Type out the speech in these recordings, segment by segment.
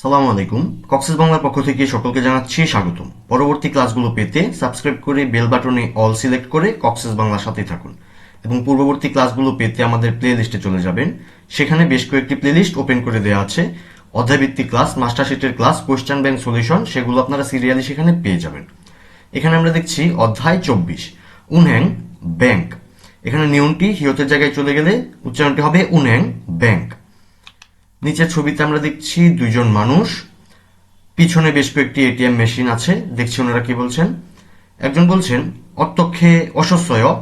সালামু আলাইকুম। কক্সেস বাংলার পক্ষ থেকে সকলকে জানাচ্ছি স্বাগতম। পরবর্তী ক্লাসগুলো পেতে সাবস্ক্রাইব করে বেল বাটনে অল সিলেক্ট করে কক্সেস বাংলার সাথে থাকুন। এবং পূর্ববর্তী ক্লাসগুলো পেতে আমাদের প্লে লিস্টে চলে যাবেন। সেখানে বেশ কয়েকটি প্লে লিস্ট ওপেন করে দেওয়া আছে। অধ্যায়ভিত্তিক ক্লাস, মাস্টার মাস্টারশিটের ক্লাস, কোয়েশ্চেন ব্যাংক সলিউশন, সেগুলো আপনারা সিরিয়ালি সেখানে পেয়ে যাবেন। এখানে আমরা দেখছি অধ্যায় চব্বিশ, উনহ্যাং ব্যাংক। এখানে নিয়মটি হিয়তের জায়গায় চলে গেলে উচ্চারণটি হবে উনহ্যাং ব্যাংক। নিচের ছবিতে আমরা দেখছি দুইজন মানুষ। পিছনে বেশ কয়েকটি এটিএম মেশিন আছে। দেখছি ওনারা কি বলছেন? একজন বলছেন, অত্যক্ষে অসস্যয়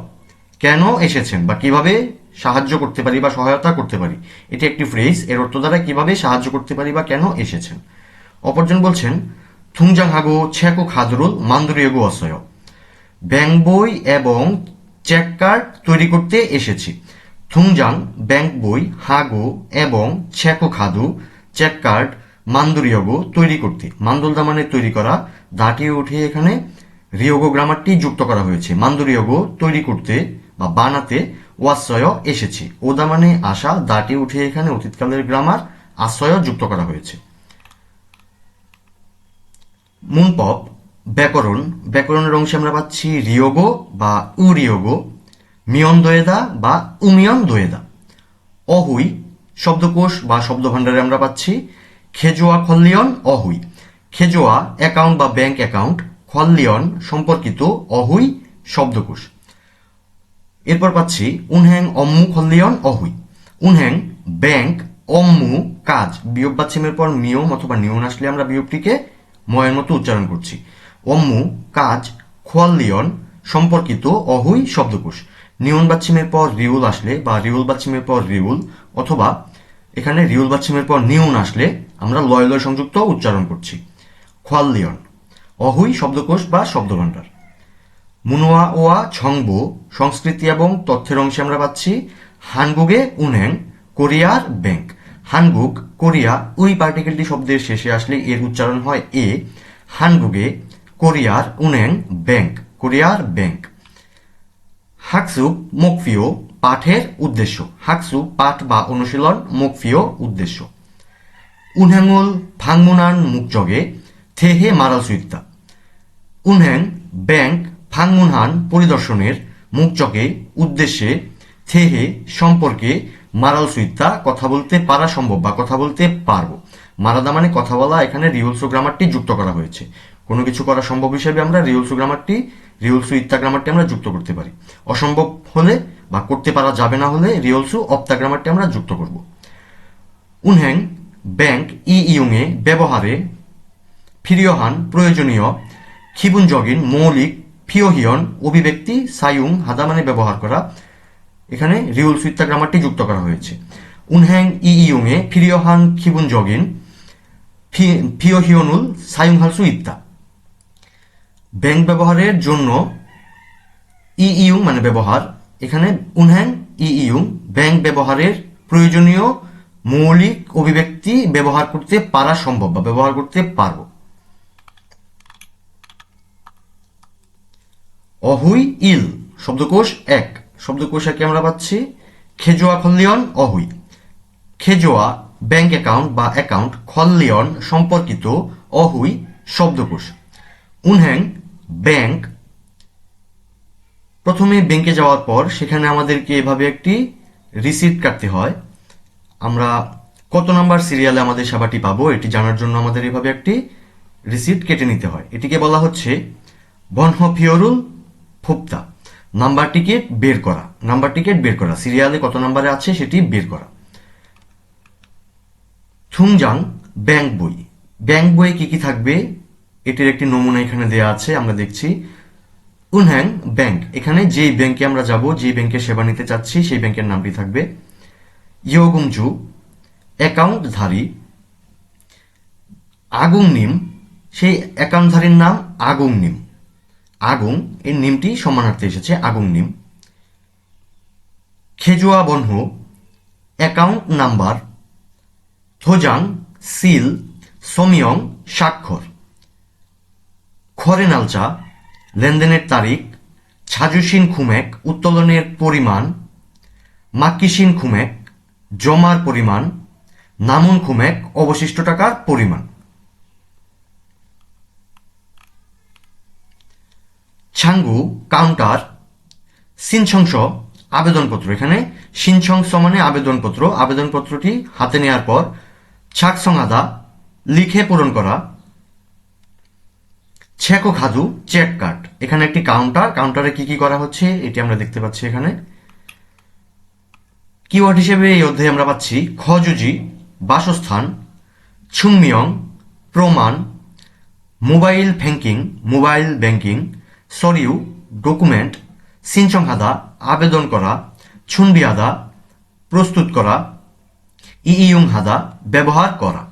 কেন এসেছেন বা কীভাবে সাহায্য করতে পারি বা সহায়তা করতে পারি? এটি একটি ফ্রেজ এর অর্থ দ্বারা কীভাবে সাহায্য করতে পারি বা কেন এসেছেন? অপরজন বলছেন, থুংজাং হাগো ছ্যাকো খাদরুল মান্দুরিয়গো অসয়। ব্যাংক বই এবং চেক কার্ড তৈরি করতে এসেছি। থুংজাং ব্যাংক বই হাগো এবং ছেকো খাদু চেক কার্ড মান্দুরিয়গো তৈরি করতে। মান্দুলদা মানে তৈরি করা। দাঁটিয়ে উঠে এখানে রিয়োগো গ্রামারটি যুক্ত করা হয়েছে। মান্দুরিয়গো তৈরি করতে বা বানাতে ওয়াশ্রয় এসেছি। ওদা মানে আসা দাঁটিয়ে উঠে এখানে অতীতকালের গ্রামার আশ্রয় যুক্ত করা হয়েছে। মুনপপ, ব্যাকরণ। ব্যাকরণের অংশে আমরা পাচ্ছি রিয়োগো বা উরিয়োগো। মিয়ন দোয়েদা বা উমিয়ন দোয়েদা অহুই, শব্দকোষ বা শব্দভাণ্ডারে আমরা পাচ্ছি খেজোয়া খল্লিয়ন অহুই। খেজোয়া অ্যাকাউন্ট বা ব্যাংক অ্যাকাউন্ট খল্লিয়ন সম্পর্কিত অহুই শব্দকোষ। এরপর পাচ্ছি উনহ্যাং অম্মু খল্লিয়ন অহুই। উনহ্যাং ব্যাংক অম্মু কাজ। বিয়োগ বাচ্ছিমের পর নিয়ম অথবা নিয়ন আসলে আমরা বিয়োগটিকে ময়ের মতো উচ্চারণ করছি। অম্মু কাজ, খোয়াল্লিয়ন সম্পর্কিত অহুই শব্দকোষ। নিয়ন বাচ্ছিমের পর রিউল আসলে বা রিউল বাচ্ছিমের পর রিউল অথবা এখানে রিউল বাচ্ছিমের পর নিয়ন আসলে আমরা লয় লয় সংযুক্ত উচ্চারণ করছি। খোয়াল্লিয়ন। অহুই শব্দকোষ বা শব্দভাণ্ডার। মুনোয়া ওয়া ছংবো সংস্কৃতি এবং তথ্যের অংশে আমরা পাচ্ছি হানগুগে উনহ্যাং কোরিয়ার ব্যাংক হানগুগ, কোরিয়া, উই পার্টিকেলটি শব্দের শেষে আসলে এর উচ্চারণ হয় এ। হানগুগে কোরিয়ার উনহ্যাং ব্যাংক কোরিয়ার ব্যাংক হাকসু মুকফিও পাঠের উদ্দেশ্য। হাকসু, পাঠ বা অনুশীলন মুকফিও উদ্দেশ্য। উনহ্যাঙ্গুল ফাংমুনান মুকজগে, থেহে সুইত্তা উনহ্যাং ব্যাংক ফাংমুনহান পরিদর্শনের মুকচকে উদ্দেশ্যে, থেহে, সম্পর্কে মারাল সুইত্তা কথা বলতে পারা সম্ভব বা কথা বলতে পারব। মারাদা মানে কথা বলা, এখানে রিউলসো গ্রামারটি যুক্ত করা হয়েছে। কোনো কিছু করা সম্ভব হিসেবে আমরা রিউলসো গ্রামারটি রিউলসু ইত্তা গ্রামারটি আমরা যুক্ত করতে পারি। অসম্ভব হলে বা করতে পারা যাবে না হলে রিউলসু অপ্তা গ্রামারটি আমরা যুক্ত করব। উনহ্যাং, ব্যাংক ই ইউংয়ে ব্যবহারে ফিরিয়হান, প্রয়োজনীয়, খিবুনজগিন, মৌলিক ফিওহিয়ন অভিব্যক্তি, সায়ুং হাদা মানে ব্যবহার করা। এখানে রিউল সুইত্তা গ্রামারটি যুক্ত করা হয়েছে। উনহ্যাং ই ইউংয়ে ফিরিয়হান, খিবুনজগিন ফিওহিয়নুল সায়ুং হালসু ইত্তা ব্যাংক ব্যবহারের জন্য ই ইউং মানে ব্যবহার, এখানে উনহ্যাং ই ইউং ব্যাংক ব্যবহারের প্রয়োজনীয় মৌলিক অভিব্যক্তি ব্যবহার করতে পারা সম্ভব বা ব্যবহার করতে পারব। অহুই ইল, শব্দকোষ এক। শব্দকোষ একে আমরা পাচ্ছি খেজোয়া খল্লিয়ন, অহুই। খেজোয়া, ব্যাংক অ্যাকাউন্ট বা অ্যাকাউন্ট খল্লিয়ন সম্পর্কিত অহুই শব্দকোষ। উনহ্যাং ব্যাংক। প্রথমে ব্যাংকে যাওয়ার পর সেখানে আমাদেরকে এভাবে একটি রিসিপ্ট কাটতে হয়। আমরা কত নাম্বার সিরিয়ালে আমাদের সেবাটি পাবো এটি জানার জন্য আমাদের এভাবে একটি রিসিপ্ট কেটে নিতে হয়। এটিকে বলা হচ্ছে বনহ ফিওরুল ফুপ্তা নাম্বার টিকিট বের করা নাম্বার টিকিট বের করা। সিরিয়ালে কত নাম্বারে আছে সেটি বের করা। থুংজাং ব্যাংক বই। ব্যাংক বইয়ে কি কি থাকবে? এটির একটি নমুনা এখানে দেওয়া আছে, আমরা দেখছি। উনহ্যাং ব্যাংক। এখানে যেই ব্যাংকে আমরা যাব যে ব্যাংকে সেবা নিতে চাচ্ছি, সেই ব্যাংকের নামটি থাকবে ইয়োগুমজু অ্যাকাউন্টধারী আগুং নিম সেই অ্যাকাউন্টধারীর নাম আগুং নিম আগুং, এর নিমটি সম্মানার্থে এসেছে আগুং নিম খেজুয়া বনহ। Account number. থোজাং, সিল, সমিয়ং, স্বাক্ষর। খরে নালচা লেনদেনের তারিখ, ছাজুসিন খুমেক, উত্তোলনের পরিমাণ মাকিসিন খুমেক, জমার পরিমাণ, নামুন খুমেক, অবশিষ্ট টাকার পরিমাণ। ছাঙ্গু, কাউন্টার সিনছংস আবেদনপত্র। এখানে সিনছংস মানে আবেদনপত্র। আবেদনপত্রটি হাতে নেওয়ার পর ছাকসংআদা লিখে পূরণ করা। ছেকো খাদু চেক কাট। এখানে একটি কাউন্টার কাউন্টারে কি কি করা হচ্ছে, এটি আমরা দেখতে পাচ্ছি এখানে। কিওয়ার্ড হিসেবে এই অধ্যায়ে আমরা পাচ্ছি খজুজি, বাসস্থান ছুংমিয়ং প্রমাণ, মোবাইল ব্যাংকিং মোবাইল ব্যাংকিং, সরিউ, ডকুমেন্ট সিনচংহাদা আবেদন করা, ছুনবিয়াদা, প্রস্তুত করা, ইইউং হাদা ব্যবহার করা।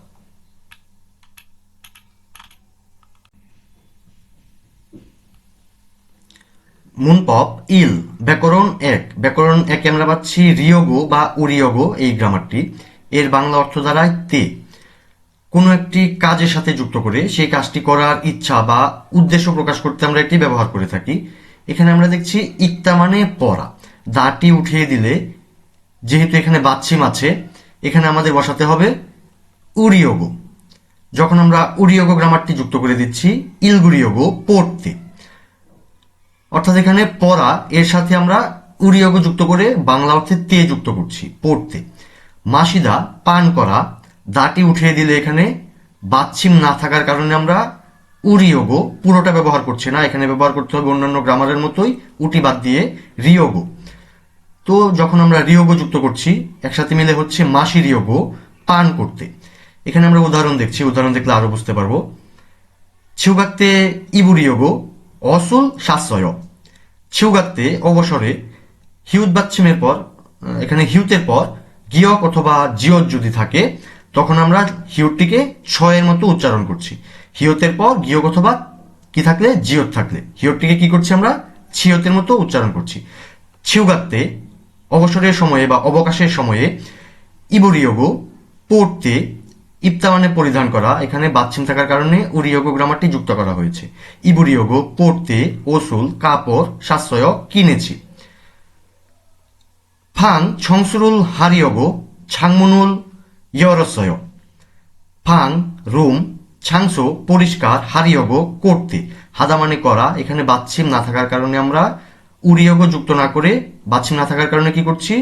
মুনপপ, ইল, ব্যাকরণ এক। ব্যাকরণ একে আমরা পাচ্ছি রিয়োগো বা উরিয়োগো এই গ্রামারটি। এর বাংলা অর্থ দাঁড়ায় তে। কোনো একটি কাজের সাথে যুক্ত করে সেই কাজটি করার ইচ্ছা বা উদ্দেশ্য প্রকাশ করতে আমরা এটি ব্যবহার করে থাকি। এখানে আমরা দেখছি ইক্তা মানে পড়া। দাঁটি উঠিয়ে দিলে, যেহেতু এখানে বাচ্ছিম আছে, এখানে আমাদের বসাতে হবে উরিয়োগো। যখন আমরা উরিয়োগো গ্রামারটি যুক্ত করে দিচ্ছি, ইলগুরিয়োগো পড়তে। অর্থাৎ এখানে পড়া, এর সাথে আমরা উরিয়োগ যুক্ত করে বাংলা অর্থে তে যুক্ত করছি, পড়তে। মাসিদা, পান করা, দাঁটি উঠিয়ে দিলে এখানে বাচ্ছিম না থাকার কারণে আমরা উরিয়োগ পুরোটা ব্যবহার করছি না, এখানে ব্যবহার করতে হবে অন্যান্য গ্রামারের মতোই উটি বাদ দিয়ে রিয়োগ তো যখন আমরা রিয়োগ যুক্ত করছি, একসাথে মিলে হচ্ছে মাসি রিয়োগ পান করতে। এখানে আমরা উদাহরণ দেখছি, উদাহরণ দেখলে আরও বুঝতে পারব। অসুল সাশ্রয়। ছিউগাত্তে অবসরে হিউত বাচ্ছিমের পর এখানে হিউতের পর, গিয়ক অথবা জিয়ত যদি থাকে, তখন আমরা হিউটটিকে ছয়ের মতো উচ্চারণ করছি। হিয়তের পর গিয়ক অথবা কি থাকলে? জিয়ত থাকলে। হিয়তটিকে কি করছি আমরা? ছিয়তের মতো উচ্চারণ করছি। ছিউগাত্তে অবসরের সময়ে বা অবকাশের সময়ে ইবরিয়োগো পড়তে ইপ্তা মানে পরিধান করা, এখানে বাচ্চিম থাকার কারণে উরিয়োগো গ্রামারটি যুক্ত করা হয়েছে। ইবুরিয়োগো পড়তে, ওসুল, কাপড়, সাশ্রয় কিনেছি। ফাং, ছংসুরুল হারিয়োগো ছাংমুনুল, ইয়রসয়। ফাং, রুম, ছাংসো, পরিষ্কার হারিয়োগো করতে। হাদা মানে করা, এখানে বাচ্ছিম না থাকার কারণে আমরা উরিয়োগো যুক্ত না করে বাচ্ছিম না থাকার কারণে কি করছি?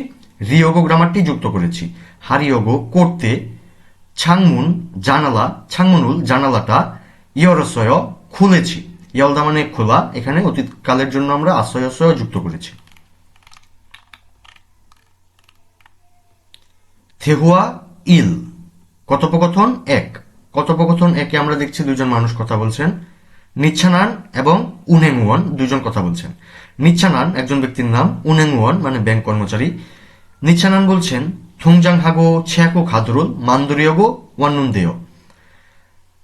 রিয়োগো গ্রামারটি যুক্ত করেছি। হারিয়োগো করতে ছাংমুন জানালা ছাংমুনুল জানালাটা ইয়রসয় খুলেছি। ইয়লদা মানে খোলা। এখানে অতীতকালের জন্য আমরা আশ্রয়সয় যুক্ত করেছি। থেহুয়া ইল। কথোপকথন এক। কথোপকথন একে আমরা দেখছি, দুজন মানুষ কথা বলছেন। নিচ্ছানান এবং উনেংওয়ান দুজন কথা বলছেন। নিচ্ছানান, একজন ব্যক্তির নাম উনেংওয়ান মানে ব্যাংক কর্মচারী। নিচ্ছানান বলছেন থুংজাং হাগো ছেকো খাদরুল মান্দরিয়গো, ওয়ান্নুনদেয়।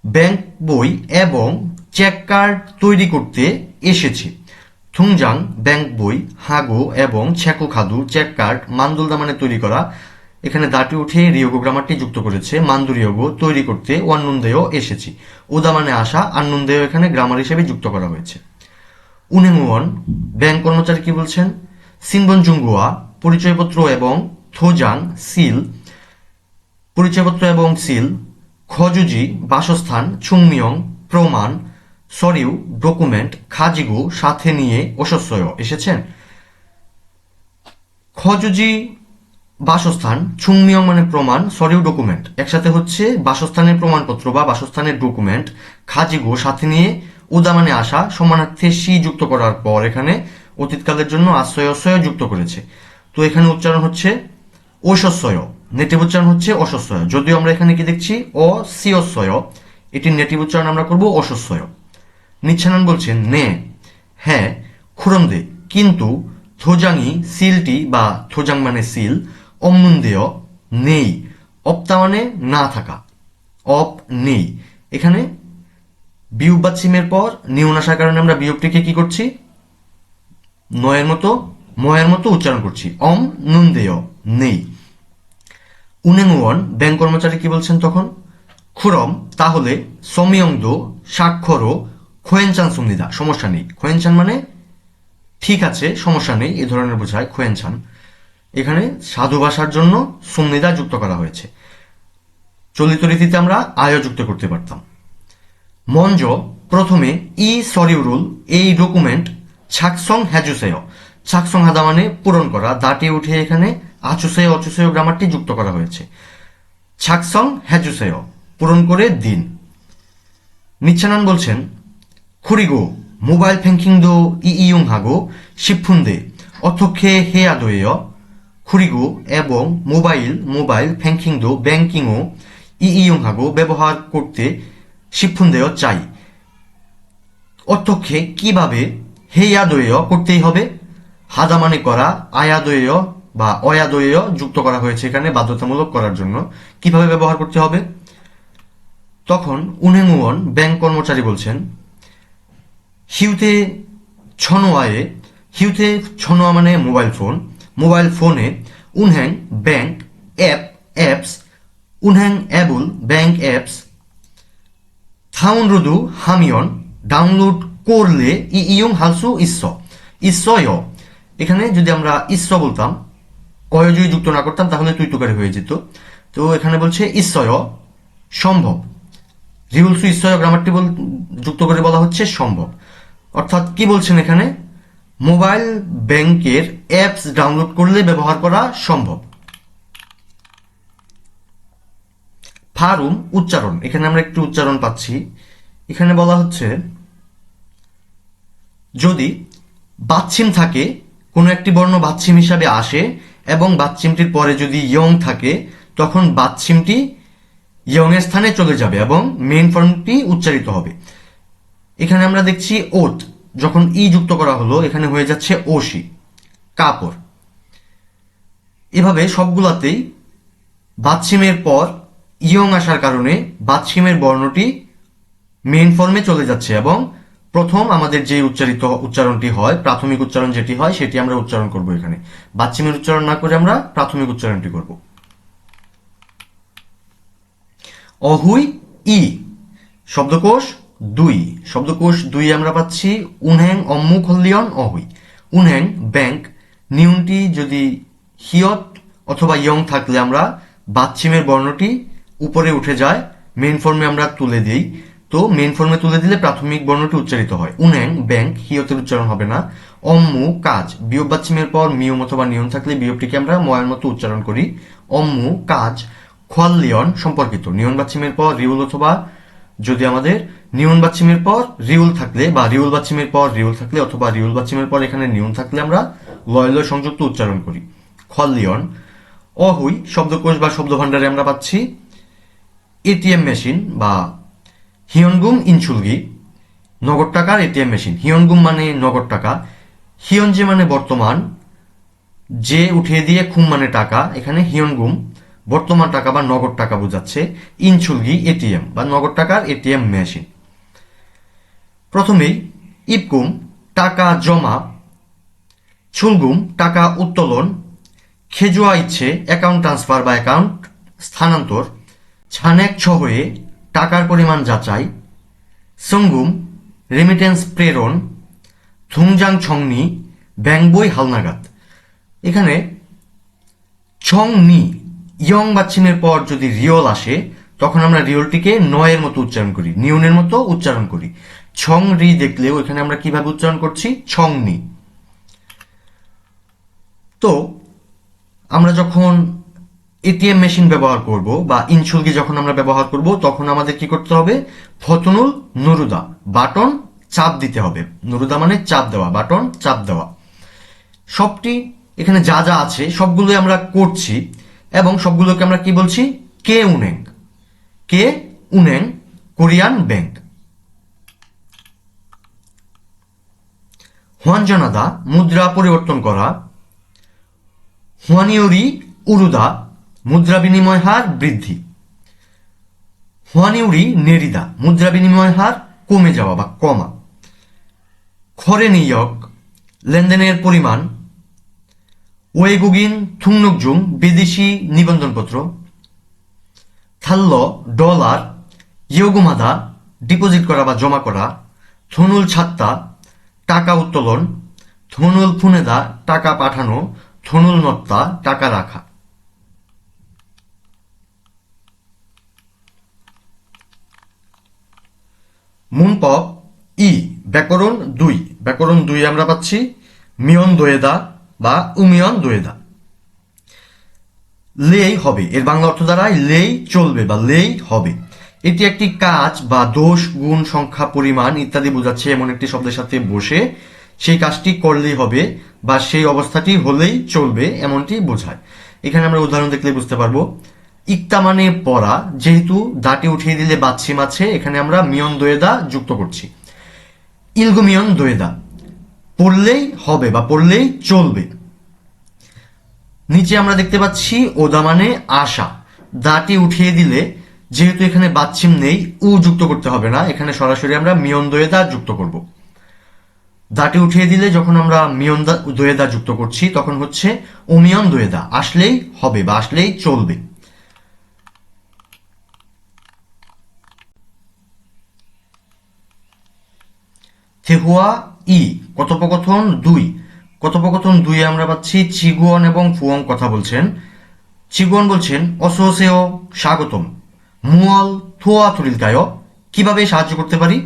ব্যাংক বই এবং চেক কার্ড তৈরি করতে এসেছি। থুংজাং ব্যাংক বই, হাগো এবং ছেকো খাদু চেক কার্ড মান্দুলদা মানে তৈরি করা। এখানে দাঁটি উঠে রিয়োগো গ্রামারটি যুক্ত করেছে। মান্দুরিয়োগো তৈরি করতে ওয়ান্নুনদেয় এসেছি। ওদা মানে আসা আন্নুনদেয় এখানে গ্রামার হিসেবে যুক্ত করা হয়েছে। উনেমুয়ন, ব্যাংক কর্মচারী কি বলছেন? সিনবন জুঙ্গুয়া পরিচয়পত্র এবং থোজাং, সিল, পরিচয়পত্র এবং সিল, খজুজি, বাসস্থান ছুংমিয়ং প্রমাণ, সরিউ, ডকুমেন্ট, খাজিগু, সাথে নিয়ে অসস্যয়, এসেছেন? খজুজি, বাসস্থান ছুংমিয়ং মানে প্রমাণ, সরিউ ডকুমেন্ট। একসাথে হচ্ছে বাসস্থানের প্রমাণপত্র বা বাসস্থানের ডকুমেন্ট, খাজিগু, সাথে নিয়ে উদা মানে আসা, সমানার্থে সি যুক্ত করার পর এখানে অতীতকালের জন্য আশ্রয় অশ্রয় যুক্ত করেছে। তো এখানে উচ্চারণ হচ্ছে ঐশস্বয় নেটিভ উচ্চারণ হচ্ছে অসস্বয়। যদিও আমরা এখানে কি দেখছি? অ সিয়স্বয় এটির নেটিভ উচ্চারণ আমরা করব অসস্বয়। নিচ্ছানন বলছেন নে হ্যাঁ খুরন্দে, কিন্তু থোজাংই সিলটি বা থোজাং মানে সিল অমনুন্দেয় নেই। অপ্তা মানে না থাকা। অপ, নেই। এখানে বিয়োগ বা সিমের পর নিউন আসার কারণে আমরা বিয়োগটিকে কি করছি? নয়ের মতো, ময়ের মতো উচ্চারণ করছি। অম নুন দেয় নেই। উনেংওয়ান, ব্যাংক কর্মচারী কি বলছেন তখন? খুরম, তাহলে সমিয়ংদো স্বাক্ষরও খোয়েনচান সুমনিদা, সমস্যা নেই। খোয়েনচান মানে ঠিক আছে, সমস্যা নেই এই ধরনের বোঝায় খোয়েনচান। এখানে সাধু ভাষার জন্য সুমনিদা যুক্ত করা হয়েছে। চলিত রীতিতে আমরা আয় যুক্ত করতে পারতাম। মঞ্জ, প্রথমে ই সরিউরুল এই ডকুমেন্ট ছাকসং হ্যাজুসেয়। ছাকসং হাদা মানে পূরণ করা দাঁটে উঠে এখানে আচুসেয় অচুসেয় গ্রামারটি যুক্ত করা হয়েছে। ছাকসং হ্যাচুসেয়, পূরণ করে দিন। নিচ্ছানন বলছেন খুরিগো মোবাইল ফ্যাঙ্কিং দো ই ইয়ং হাগো শিফুন্দে অথক্ষে হে আদোয়েয় খুরিগো এবং মোবাইল মোবাইল ফ্যাঙ্কিং দো ব্যাংকিংও ই ইয়ং হাগো ব্যবহার করতে শিফুন্দেয় চাই। অথক্ষে কীভাবে আদোয় করতেই হবে? হাজামানে করা আয়াদোয় বা অয়া দোয়েয় যুক্ত করা হয়েছে এখানে বাধ্যতামূলক করার জন্য। কীভাবে ব্যবহার করতে হবে? তখন উনেঙ্গুয়ন ব্যাংক কর্মচারী বলছেন, হিউতে ছনোয়ায়ে হিউতে ছনোয়া মানে মোবাইল ফোন। মোবাইল ফোনে উনহ্যাং ব্যাংক অ্যাপ, অ্যাপস উনহ্যাং অ্যাবুল ব্যাংক অ্যাপস। থাউনরুদু হামিয়ন, ডাউনলোড করলে ই ইয়ং হালসু ইস্স। ইস্সয়, এখানে যদি আমরা ইস্স বলতাম অয় যদি যুক্ত না করতাম, তাহলে তুই তুকারি হয়ে যেত। তো এখানে বলছে ইস্সয় সম্ভব। রিউলসু ইস্সয় গ্রামারটি বল, যুক্ত করে বলা হচ্ছে সম্ভব। অর্থাৎ কি বলছেন এখানে? মোবাইল ব্যাংকের অ্যাপস ডাউনলোড করলে ব্যবহার করা সম্ভব। ফারুম উচ্চারণ। এখানে আমরা একটু উচ্চারণ পাচ্ছি। এখানে বলা হচ্ছে, যদি বাচ্ছিম থাকে, কোনো একটি বর্ণ বাচ্ছিম হিসাবে আসে এবং বাচ্ছিমটির পরে যদি ইয়ং থাকে, তখন বাচ্ছিমটি ইয়ং এর স্থানে চলে যাবে এবং মেইন ফর্মটি উচ্চারিত হবে। এখানে আমরা দেখছি ওত যখন ই যুক্ত করা হলো, এখানে হয়ে যাচ্ছে ওশি, কাপড়। এভাবে সবগুলাতেই বাচ্ছিমের পর ইয়ং আসার কারণে বাচ্ছিমের বর্ণটি মেইন ফর্মে চলে যাচ্ছে এবং প্রথম আমাদের যে উচ্চারিত উচ্চারণটি হয়, প্রাথমিক উচ্চারণ যেটি হয়, সেটি আমরা উচ্চারণ করব এখানে। বাচ্চিমের উচ্চারণ না করে আমরা প্রাথমিক উচ্চারণটি করব। অহুই ই, শব্দকোষ দুই। শব্দকোষ দুই আমরা পাচ্ছি উনহ্যাং অম্মু খল্লিয়ন অহুই। উনহ্যাং ব্যাংক, নিউনটি যদি হিয়ত অথবা ইয়ং থাকলে আমরা বাচ্চিমের বর্ণটি উপরে উঠে যায় মেন ফর্মে আমরা তুলে দিই। তো মেন ফর্মে তুলে দিলে প্রাথমিক বর্ণটি উচ্চারিত হয়। উন্যাং ব্যাংক, হিয়তের উচ্চারণ হবে না। অম্মু, কাজ। বিয়োগ বাচ্চিমের পর মিয়ম অথবা নিয়ম থাকলে বিয়োগটিকে আমরা ময়ের মতো উচ্চারণ করি। অম্মু, কাজ। খোয়াল্লিয়ন সম্পর্কিত। নিয়ন বাচ্চিমের পর রিউল অথবা যদি আমাদের নিয়ন বাচ্চিমের পর রিউল থাকলে বা রিউল বাচ্চিমের পর রিউল থাকলে অথবা রিউল বাচ্চিমের পর এখানে নিয়ন থাকলে আমরা লয় লয় সংযুক্ত উচ্চারণ করি। খল্লিয়ন অহুই, শব্দকোষ বা শব্দ ভাণ্ডারে আমরা পাচ্ছি। এটিএম মেশিন বা হিয়নগুম ইনচুলগি নগদ টাকার এটিএম মেশিন হিয়নগুম মানে নগদ টাকা হিয়নজে মানে বর্তমান যে উঠিয়ে দিয়ে খুম মানে টাকা এখানে হিয়নগুম বর্তমান টাকা বা নগদ টাকা বোঝাচ্ছে ইনচুলগি এটিএম বা নগদ টাকার এটিএম মেশিন প্রথমেই ইপকুম টাকা জমা ছুলগুম টাকা উত্তোলন খেজুয়া ইচ্ছে অ্যাকাউন্ট ট্রান্সফার বা অ্যাকাউন্ট স্থানান্তর ছানেক ছহয়ে টাকার পরিমাণ যাচাই, সঙ্গুম রেমিটেন্স প্রেরণ থুংজাং ছংনি, ব্যাংবই হালনাগাদ। এখানে ছংনি, ইয়ং বাচ্চিমের পর যদি রিওল আসে, তখন আমরা রিওলটিকে নয়ের মতো উচ্চারণ করি, নিউনের মতো উচ্চারণ করি। ছং রি দেখলেও এখানে আমরা কীভাবে উচ্চারণ করছি? ছংনি। তো, আমরা যখন এটিএম মেশিন ব্যবহার করব বা ইনসুলকে যখন আমরা ব্যবহার করব, তখন আমাদের কি করতে হবে? ফতনুল নুরুদা, বাটন চাপ দিতে হবে। নুরুদা মানে চাপ দেওয়া, বাটন চাপ দেওয়া। সবটি এখানে যা যা আছে সবগুলো আমরা করছি এবং সবগুলোকে আমরা কি বলছি? কে উনেং। কে উনেং, কোরিয়ান ব্যাংক। হুয়ানজানাদা মুদ্রা পরিবর্তন করা। হুয়ানিওরি উরুদা মুদ্রা বিনিময় হার বৃদ্ধি। হুয়ানিউরি নেরিদা মুদ্রা বিনিময় হার কমে যাওয়া বা কমা। খরে নিয়োগ, লেনদেনের পরিমাণ। ওয়েগুগিন থুংনুকজুং বিদেশি নিবন্ধনপত্র। থাল্ল, ডলার, ইয়োগুমাদা, ডিপোজিট করা বা জমা করা। থনুল ছাত্তা, টাকা উত্তোলন। থনুল ফুনেদা, টাকা পাঠানো। থনুল নত্তা, টাকা রাখা। মুনপপ ই, ব্যাকরণ দুই। ব্যাকরণ দুই আমরা পাচ্ছি মিয়ন দোয়েদা বা উমিয়ন দোয়েদা। লেই হবে। এর বাংলা অর্থ দ্বারাই লেই চলবে বা লেই হবে। এটি একটি কাজ বা দোষ, গুণ, সংখ্যা, পরিমাণ ইত্যাদি বোঝাচ্ছে এমন একটি শব্দের সাথে বসে। সেই কাজটি করলেই হবে বা সেই অবস্থাটি হলেই চলবে এমনটি বোঝায়। এখানে আমরা উদাহরণ দেখলে বুঝতে পারব। ইকতা মানে পড়া, যেহেতু দাঁটি উঠিয়ে দিলে বাচ্ছি মাছে, এখানে আমরা মিয়ন দোয়েদা যুক্ত করছি। ইলগুমিয়ন দোয়েদা। পড়লেই হবে বা পড়লেই চলবে। নিচে আমরা দেখতে পাচ্ছি ওদা মানে আশা। দাঁটি উঠিয়ে দিলে, যেহেতু এখানে বাচ্ছিম নেই, উ যুক্ত করতে হবে না। এখানে সরাসরি আমরা মিয়ন দোয়েদা যুক্ত করব। দাঁটি উঠিয়ে দিলে যখন আমরা মিয়ন দোয়েদা যুক্ত করছি, তখন হচ্ছে অমিয়ন দোয়েদা। আসলেই হবে বা আসলেই চলবে। থেহুয়া ই, কথোপকথন দুই। কথোপকথন দুই আমরা পাচ্ছি চিগুয়ন এবং ফুয়ং কথা বলছেন। চিগুয়ন বলছেন অসহসেও স্বাগতম। মুয়াল থোয়া তুরিলকায় কীভাবে সাহায্য করতে পারি?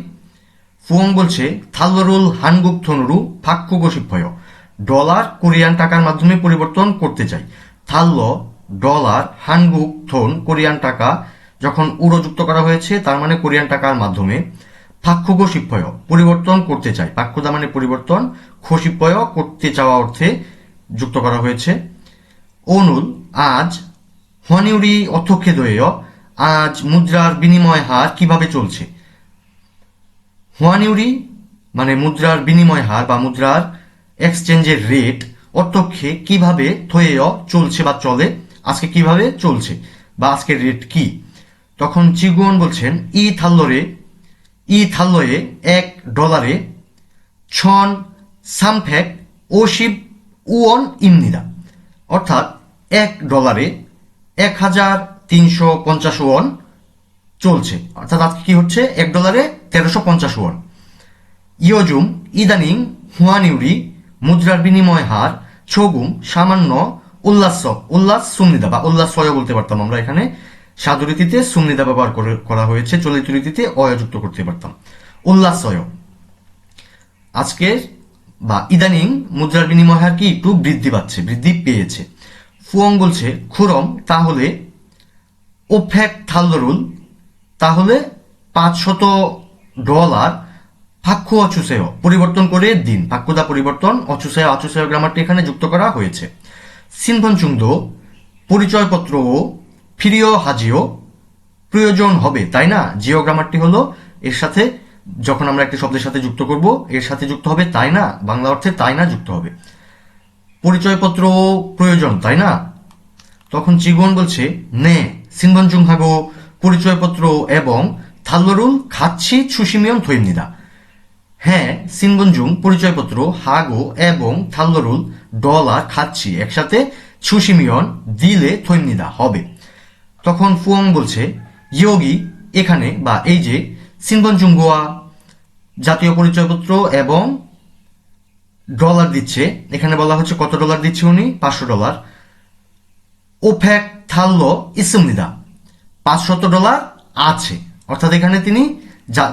ফুয়ং বলছে, থাল্লরুল হানগুক থনুরু ফাক্কু গসিপয় ডলার, কোরিয়ান টাকার মাধ্যমে পরিবর্তন করতে চাই। থাল্ল, ডলার হানগুক থন কোরিয়ান টাকা যখন উড়ো যুক্ত করা হয়েছে, তার মানে কোরিয়ান টাকার মাধ্যমে। শিপ্পয় পরিবর্তন করতে চাই পাক্ষুদা মানে পরিবর্তন খসিপ্পয় করতে চাওয়া অর্থে যুক্ত করা হয়েছে। অনুল, আজ হনিউরি অর্থক্ষেদয় আজ মুদ্রার বিনিময় হার কীভাবে চলছে? হোয়ানিউরি মানে মুদ্রার বিনিময় হার বা মুদ্রার এক্সচেঞ্জের রেট অর্থক্ষে কীভাবে থয়েয় চলছে বা চলে, আজকে কীভাবে চলছে বা আজকের রেট কি? তখন চিগুয়ন বলছেন, ই থাল্লরে ই থাল্লয়ে এক ডলারে, ছন সামফেক ও শিব উয়ন ইমনিদা অর্থাৎ এক ডলারে এক হাজার তিনশো পঞ্চাশ ওয়ন চলছে। অর্থাৎ আজকে কি হচ্ছে? এক ডলারে তেরোশো পঞ্চাশ ওয়ান ইয়োজুম, ইদানিং হুয়ানিউরি, মুদ্রার বিনিময় হার, ছগুম, সামান্য উল্লাস উল্লাস সুমনিদা বা উল্লাসয় বলতে পারতাম আমরা এখানে। সাধু রীতিতে সুমনিদা ব্যবহার করে- হয়েছে, চলিত রীতিতে অয় যুক্ত করতে পারতাম। উল্লাসয়। আজকের বা ইদানিং মুদ্রার বিনিময় হার কি একটু বৃদ্ধি পাচ্ছে, বৃদ্ধি পেয়েছে। ফুয়ং বলছে, খুরম, তাহলে ওফেক থাল্লরুল তাহলে পাঁচশত ডলার ফাক্কু অচুসেয় পরিবর্তন করে দিন। ফাক্কুদা পরিবর্তন অচুসেয় অচুসেয় গ্রামারটি এখানে যুক্ত করা হয়েছে। সিনভন সিনভনচুংদ পরিচয়পত্র ও ফিরিয় হাজিও প্রয়োজন হবে, তাই না? জিও গ্রামারটি হলো এর সাথে যখন আমরা একটি শব্দের সাথে যুক্ত করব, এর সাথে যুক্ত হবে তাই না? বাংলা অর্থে তাই না যুক্ত হবে। পরিচয়পত্র প্রয়োজন, তাই না? তখন চিগন বলছে, নে সিনবনজুং হাগো, পরিচয়পত্র এবং থাল্লরুল খাচ্ছি ছুসিমিয়ন থৈমনিদা হ্যাঁ সিনবনজুং পরিচয়পত্র, হাগো এবং থাল্লরুল, ডলার খাচ্ছি, একসাথে ছুসিমিয়ন দিলে থৈমনিদা হবে। তখন ফুয়ং বলছে, ইয়োগি, এখানে বা এই যে সিনবনজুঙ্গোয়া জাতীয় পরিচয়পত্র এবং ডলার দিচ্ছে, এখানে বলা হচ্ছে কত ডলার দিচ্ছে উনি? পাঁচশো ডলার। ওফেক থাল্ল ইসমনিদা, পাঁচশত ডলার আছে। অর্থাৎ এখানে তিনি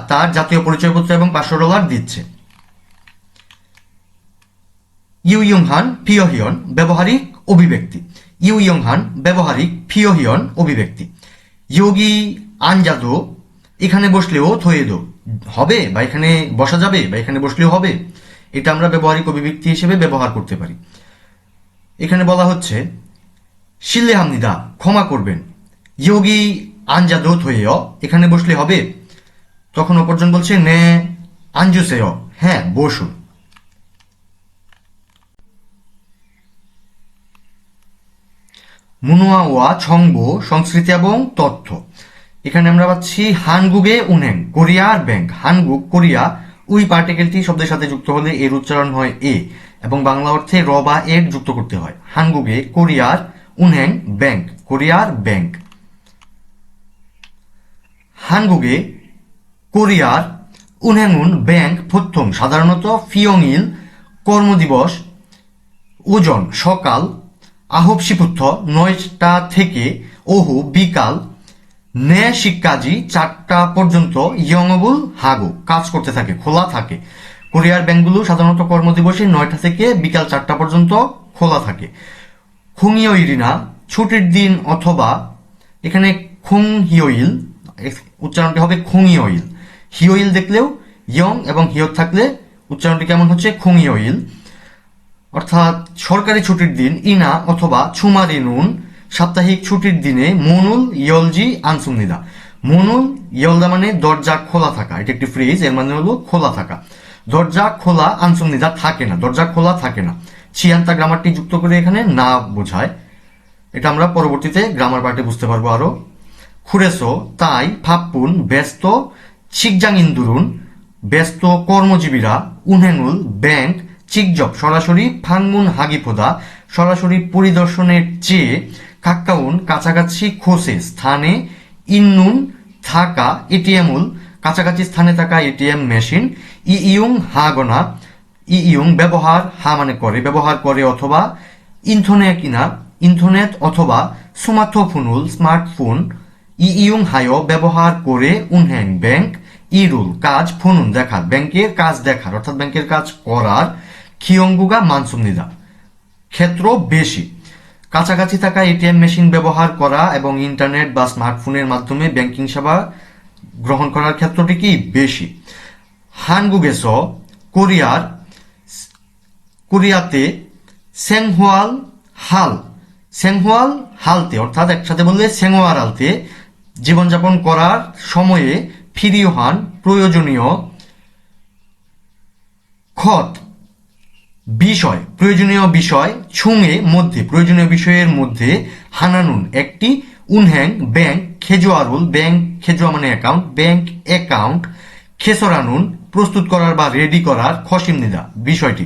তার জাতীয় পরিচয়পত্র এবং পাঁচশো ডলার দিচ্ছে। ইউ ইয়ংহান ফিওহিয়ন ব্যবহারিক অভিব্যক্তি। ইউ ইয়ংহান ব্যবহারিক ফিওহিয়ন অভিব্যক্তি। ইয়োগি আনজাদো, এখানে বসলেও থয়েদো হবে বা এখানে বসা যাবে বা এখানে বসলেও হবে, এটা আমরা ব্যবহারিক অভিব্যক্তি হিসেবে ব্যবহার করতে পারি। এখানে বলা হচ্ছে, শিল্লে হামনিদা ক্ষমা করবেন। ইয়োগি আনজাদো থয়েয় এখানে বসলে হবে। তখন অপরজন বলছে, নে, আঞ্জুসেয় হ্যাঁ বসুন। মুনুয়া ওয়া ছংবো, সংস্কৃতি এবং তথ্য। এখানে আমরা পাচ্ছি হানগুগে উনেং কোরিয়া আর ব্যাংক। হানগুক কোরিয়া, উই পার্টিকেলটি শব্দের সাথে যুক্ত হলে এর উচ্চারণ হয় এ এবং বাংলা অর্থে র বা এর যুক্ত করতে হয়। হানগুগে কোরিয়ার উনহ্যাং ব্যাংক। কোরিয়ার ব্যাংক। হানগুগে কোরিয়ার উনহ্যাঙ্গুন ব্যাংক প্রথম। সাধারণত ফিয়ংইল কর্মদিবস ওজন সকাল আহবশিপুত্থ নয়টা থেকে ওহু বিকাল নে শিক্ষাজি চারটা পর্যন্ত ইয়ংবুল হাগো কাজ করতে থাকে, খোলা থাকে। কোরিয়ার ব্যাংকগুলো সাধারণত কর্মদিবসে নয়টা থেকে বিকাল চারটা পর্যন্ত খোলা থাকে। খুংইও ইরিনা ছুটির দিন অথবা এখানে খুং হিওইল উচ্চারণটি হবে খুংই অইল হিওইল দেখলেও ইয়ং এবং হিয়ত থাকলে উচ্চারণটি কেমন হচ্ছে? খুংই অইল অর্থাৎ সরকারি ছুটির দিন ইনা অথবা ছুমারি নুন, সাপ্তাহিক ছুটির দিনে মনুল, ইয়লজি আনসুমনিদা মনুল, ইয়লদা মানে দরজা খোলা থাকা। এটা একটি ফ্রেজ, এর মানে হলো খোলা থাকা। দরজা খোলা আনসুমনিদা থাকে না। দরজা খোলা থাকে না। চিয়ান্তা গ্রামারটি যুক্ত করে এখানে না বোঝায়। এটা আমরা পরবর্তীতে গ্রামার পার্টে বুঝতে পারব আরও। খুরেসো, তাই, ফাপ্পুন, ব্যস্ত চিকজাং ইন্দুরুন, ব্যস্ত কর্মজীবীরা, উনহেনুল, ব্যাংক চিকজব সরাসরি ফাংমুন হাগিফোদা সরাসরি পরিদর্শনের চেয়ে কাক্কাউন, কাছাকাছি খোসে স্থানে ইন্নুন থাকা এটিএমুল, কাছাকাছি স্থানে থাকা এটিএম মেশিন ই ইউং হাগনা ই ইউং ব্যবহার হা মানে করে, ব্যবহার করে অথবা ইন্থনে কিনা ইন্টারনেট অথবা স্মার্টফোনুল স্মার্টফোন ই ইউং হায়ো ব্যবহার করে উনহ্যাং ব্যাংক, ইরুল কাজ ফোনুন দেখার, ব্যাংকের কাজ দেখার, অর্থাৎ ব্যাংকের কাজ করার খিয়ঙ্গুগা মানসুমনিদা। ক্ষেত্র বেশি। কাছাকাছি থাকা এটিএম মেশিন ব্যবহার করা এবং ইন্টারনেট বা স্মার্টফোনের মাধ্যমে ব্যাংকিং সেবা গ্রহণ করার ক্ষেত্রটি কি বেশি? হানগুগেস কোরিয়ার, কোরিয়াতে সেংহোয়াল হাল, সেংহোয়াল হালতে, অর্থাৎ একসাথে বললে সেংওয়ার হালতে জীবনযাপন করার সময়ে ফিরিওহান প্রয়োজনীয় খত। বিষয়, প্রয়োজনীয় বিষয় ছুঁয়ে মধ্যে, প্রয়োজনীয় বিষয়ের মধ্যে হানানুন একটি উনহ্যাং ব্যাংক খেজোয়ারুল, ব্যাংক খেজোয়া মানে অ্যাকাউন্ট ব্যাংক অ্যাকাউন্ট খেসরানুন প্রস্তুত করার বা রেডি করার খসিম নিদা, বিষয়টি।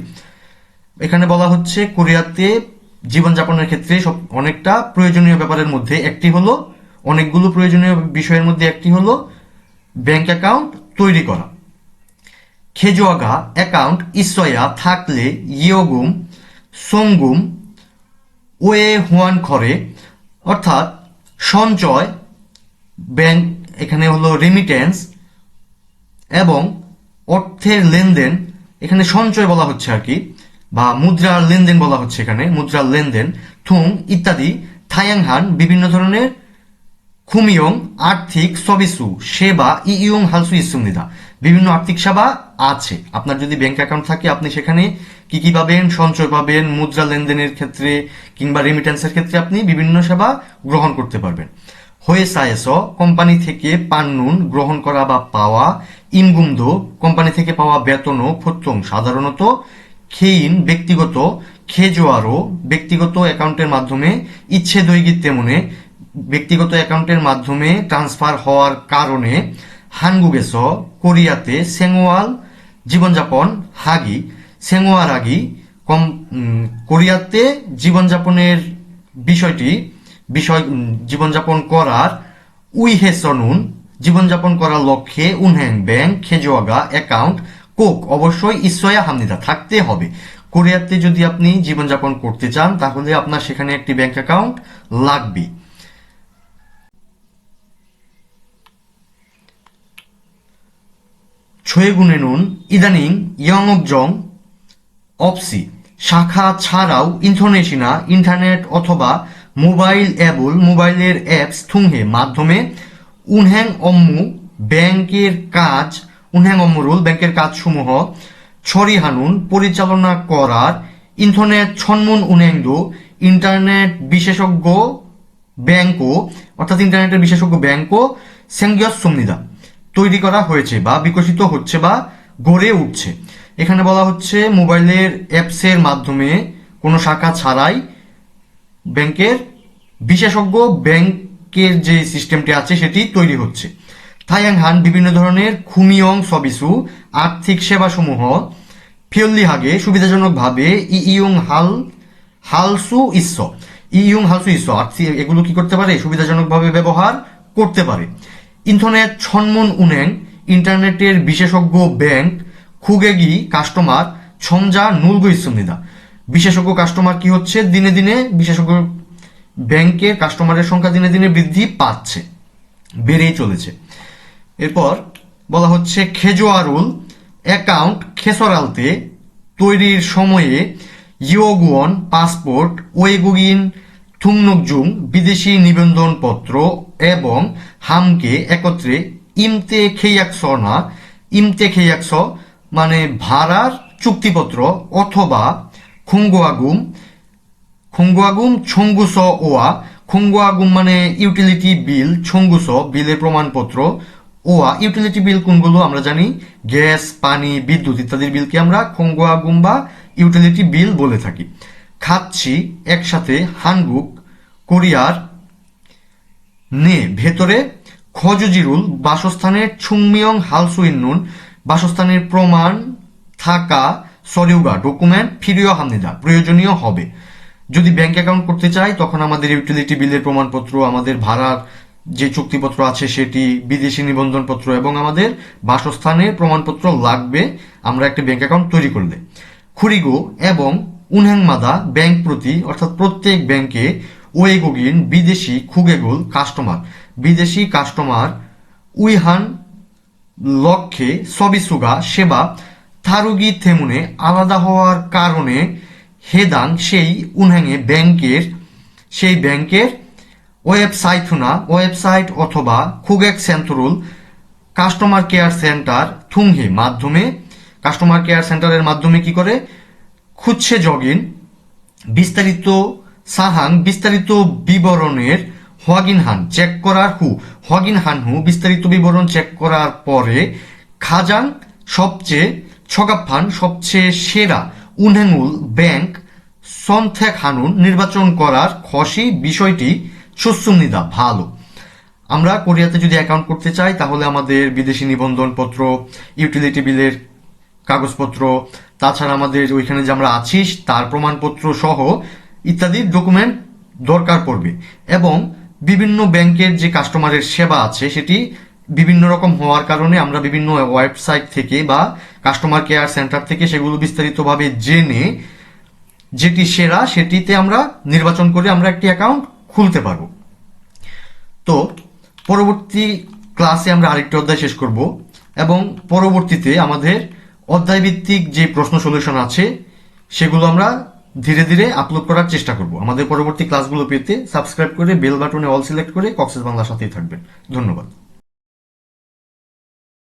এখানে বলা হচ্ছে কোরিয়াতে জীবনযাপনের ক্ষেত্রে সব অনেকটা প্রয়োজনীয় ব্যাপারের মধ্যে একটি হলো, অনেকগুলো প্রয়োজনীয় বিষয়ের মধ্যে একটি হলো, ব্যাংক অ্যাকাউন্ট তৈরি করা। খেজোয়াগা অ্যাকাউন্ট ইসয়া থাকলে ইয়োগুম সঙ্গুম ওয়ে হুয়ান খরে অর্থাৎ সঞ্চয় ব্যাংক এখানে হলো রেমিটেন্স এবং অর্থের লেনদেন, এখানে সঞ্চয় বলা হচ্ছে আর কি, বা মুদ্রার লেনদেন বলা হচ্ছে এখানে, মুদ্রার লেনদেন থুং ইত্যাদি থায়াংহান বিভিন্ন ধরনের খুমিয়ং, আর্থিক সবিসু, সেবা ইয়ং হালসু ইসুমনিদা বিভিন্ন আর্থিক সেবা আছে। আপনার যদি ব্যাংক অ্যাকাউন্ট থাকে, আপনি সেখানে কি কি পাবেন? সঞ্চয় পাবেন, মুদ্রা লেনদেনের ক্ষেত্রে কিংবা রেমিটেন্সের ক্ষেত্রে আপনি বিভিন্ন সেবা গ্রহণ করতে পারবেন। হয়ে সায়েস কোম্পানি থেকে পান্নুন গ্রহণ করা বা পাওয়া ইমগুমদ কোম্পানি থেকে পাওয়া বেতন ও ফত্যং সাধারণত খেইন, ব্যক্তিগত খেজোয়ারও ব্যক্তিগত অ্যাকাউন্টের মাধ্যমে, ইচ্ছে দৈগিত তেমনে ব্যক্তিগত অ্যাকাউন্টের মাধ্যমে ট্রান্সফার হওয়ার কারণে হানগুগেস কোরিয়াতে সেংওয়াল জীবনযাপন হাগি সেংওয়ার আগি কম কোরিয়াতে জীবনযাপনের বিষয়টি, বিষয় জীবনযাপন করার উইহেসনুন, জীবনযাপন করার লক্ষ্যে উনহ্যাং ব্যাংক, খেজোয়াগা অ্যাকাউন্ট, কোক অবশ্যই ইসয়া হামনিদা থাকতে হবে। কোরিয়াতে যদি আপনি জীবনযাপন করতে চান, তাহলে আপনার সেখানে একটি ব্যাংক অ্যাকাউন্ট লাগবে। ছয়েগুনেনুন ইদানিং ইয়ংবজং অপসি, শাখা ছাড়াও ইন্থনেশিনা ইন্টারনেট অথবা মোবাইল অ্যাবল মোবাইলের অ্যাপস থুংহে মাধ্যমে উনহ্যাং অম্মু ব্যাংকের কাজ, উনহ্যাং অম্মুরুল ব্যাংকের কাজসমূহ ছড়ি হানুন পরিচালনা করার ইন্টারনেট ছন্মুন উনহ্যাংদু, ইন্টারনেট বিশেষজ্ঞ ব্যাংকও অর্থাৎ ইন্টারনেটের বিশেষজ্ঞ ব্যাংকও সেঙ্গিয়স সুমনিদা তৈরি করা হয়েছে বা বিকশিত হচ্ছে বা গড়ে উঠছে। এখানে বলা হচ্ছে মোবাইলের অ্যাপসের মাধ্যমে কোনো শাখা ছাড়াই ব্যাংকের বিশেষজ্ঞ ব্যাংকের যে সিস্টেমটি আছে সেটি তৈরি হচ্ছে। থাইয়াং হান বিভিন্ন ধরনের খুমিয়ং সবিসু, আর্থিক সেবাসমূহ ফিয়ল্লিহাগে সুবিধাজনকভাবে ইয়ং হাল, হালসু ইস্স, ইয়ং হালসু আর্থিক এগুলো কি করতে পারে? সুবিধাজনকভাবে ব্যবহার করতে পারে। ইন্টারনেট ছন্মন উনেং, ইন্টারনেটের বিশেষজ্ঞ ব্যাংক, খুগেগি কাস্টমার, ছমজা নুলগো ইসুমিদা বিশেষজ্ঞ কাস্টমার কি হচ্ছে? দিনে দিনে বিশেষজ্ঞ ব্যাংকের কাস্টমারের সংখ্যা দিনে দিনে বৃদ্ধি পাচ্ছে, বেড়েই চলেছে। এরপর বলা হচ্ছে খেজোয়ারুল অ্যাকাউন্ট খেসরালতে তৈরির সময়ে ইয়োগুয়ন পাসপোর্ট, ওয়েগুগিন থুংনকজুং বিদেশি নিবন্ধনপত্র এবং হামকে একত্রে ইমতে খেয়াকস না ইমতে খেয়াকস মানে ভাড়ার চুক্তিপত্র অথবা খুঙ্গুয়াগুম খুঙ্গুয়াগুম ছঙ্গুস ওয়া, খুঙ্গুয়াগুম মানে ইউটিলিটি বিল ছঙ্গুস বিলের প্রমাণপত্র, ওয়া ইউটিলিটি বিল কোনগুলো আমরা জানি? গ্যাস, পানি, বিদ্যুৎ ইত্যাদির বিলকে আমরা খুঙ্গুয়াগুম বা ইউটিলিটি বিল বলে থাকি। খাচ্ছি একসাথে হানগুক কোরিয়ার নে ভেতরে খজুজিরুল বাসস্থানের ছুংমিয়ং হালসুইন্নুন বাসস্থানের প্রমাণ থাকা সরিউগা ডকুমেন্ট ফিরিও হামনিদা প্রয়োজনীয় হবে। যদি ব্যাংক অ্যাকাউন্ট করতে চাই, তখন আমাদের ইউটিলিটি বিলের প্রমাণপত্র, আমাদের ভাড়ার যে চুক্তিপত্র আছে সেটি, বিদেশি নিবন্ধনপত্র এবং আমাদের বাসস্থানের প্রমাণপত্র লাগবে, আমরা একটা ব্যাংক অ্যাকাউন্ট তৈরি করলে। খুরিগো এবং উনহ্যাংমাদা ব্যাংক প্রতি, অর্থাৎ প্রত্যেক ব্যাংকে ওয়েগোগিন বিদেশি খুগেগুল কাস্টমার। বিদেশি কাস্টমার উইহান লক্ষ্যে সবিসুগা সেবা থারুগি থেমুনে আলাদা হওয়ার কারণে হেদাং সেই উনহ্যাঙে ব্যাংকের সেই ব্যাংকের ওয়েবসাইট না ওয়েবসাইট অথবা খুগেক সেন্টরুল কাস্টমার কেয়ার সেন্টার থুংহে মাধ্যমে কাস্টমার কেয়ার সেন্টারের মাধ্যমে কি করে? খুঁজছে জগিন বিস্তারিত সাহাং বিস্তারিত বিবরণের হান চেক করার হু। হান হু বিস্তারিত বিবরণ চেক করার পরে খাজাং সবচেয়ে ছগাফান সবচেয়ে সেরা উনহেঙ্গুল ব্যাংক সন্থেক হানুন নির্বাচন করার খসি বিষয়টি সুসুমনিদা ভালো। আমরা কোরিয়াতে যদি অ্যাকাউন্ট করতে চাই, তাহলে আমাদের বিদেশি নিবন্ধনপত্র ইউটিলিটি বিলের কাগজপত্র, তাছাড়া আমাদের ওইখানে যে আমরা আছি, তার প্রমাণপত্র সহ ইত্যাদি ডকুমেন্ট দরকার পড়বে এবং বিভিন্ন ব্যাংকের যে কাস্টমারের সেবা আছে সেটি বিভিন্ন রকম হওয়ার কারণে আমরা বিভিন্ন ওয়েবসাইট থেকে বা কাস্টমার কেয়ার সেন্টার থেকে সেগুলো বিস্তারিতভাবে জেনে যেটি সেরা সেটিতে আমরা নির্বাচন করে আমরা একটি অ্যাকাউন্ট খুলতে পারব। তো পরবর্তী ক্লাসে আমরা আরেকটি অধ্যায় শেষ করব এবং পরবর্তীতে আমাদের অধ্যায় ভিত্তিক যে প্রশ্ন সলিউশন আছে সেগুলো আমরা ধীরে ধীরে আপলোড করার চেষ্টা করব। আমাদের পরবর্তী ক্লাসগুলো পেতে সাবস্ক্রাইব করে বেল বাটনে অল সিলেক্ট করে কক্সেস বাংলার সাথেই থাকবেন। ধন্যবাদ।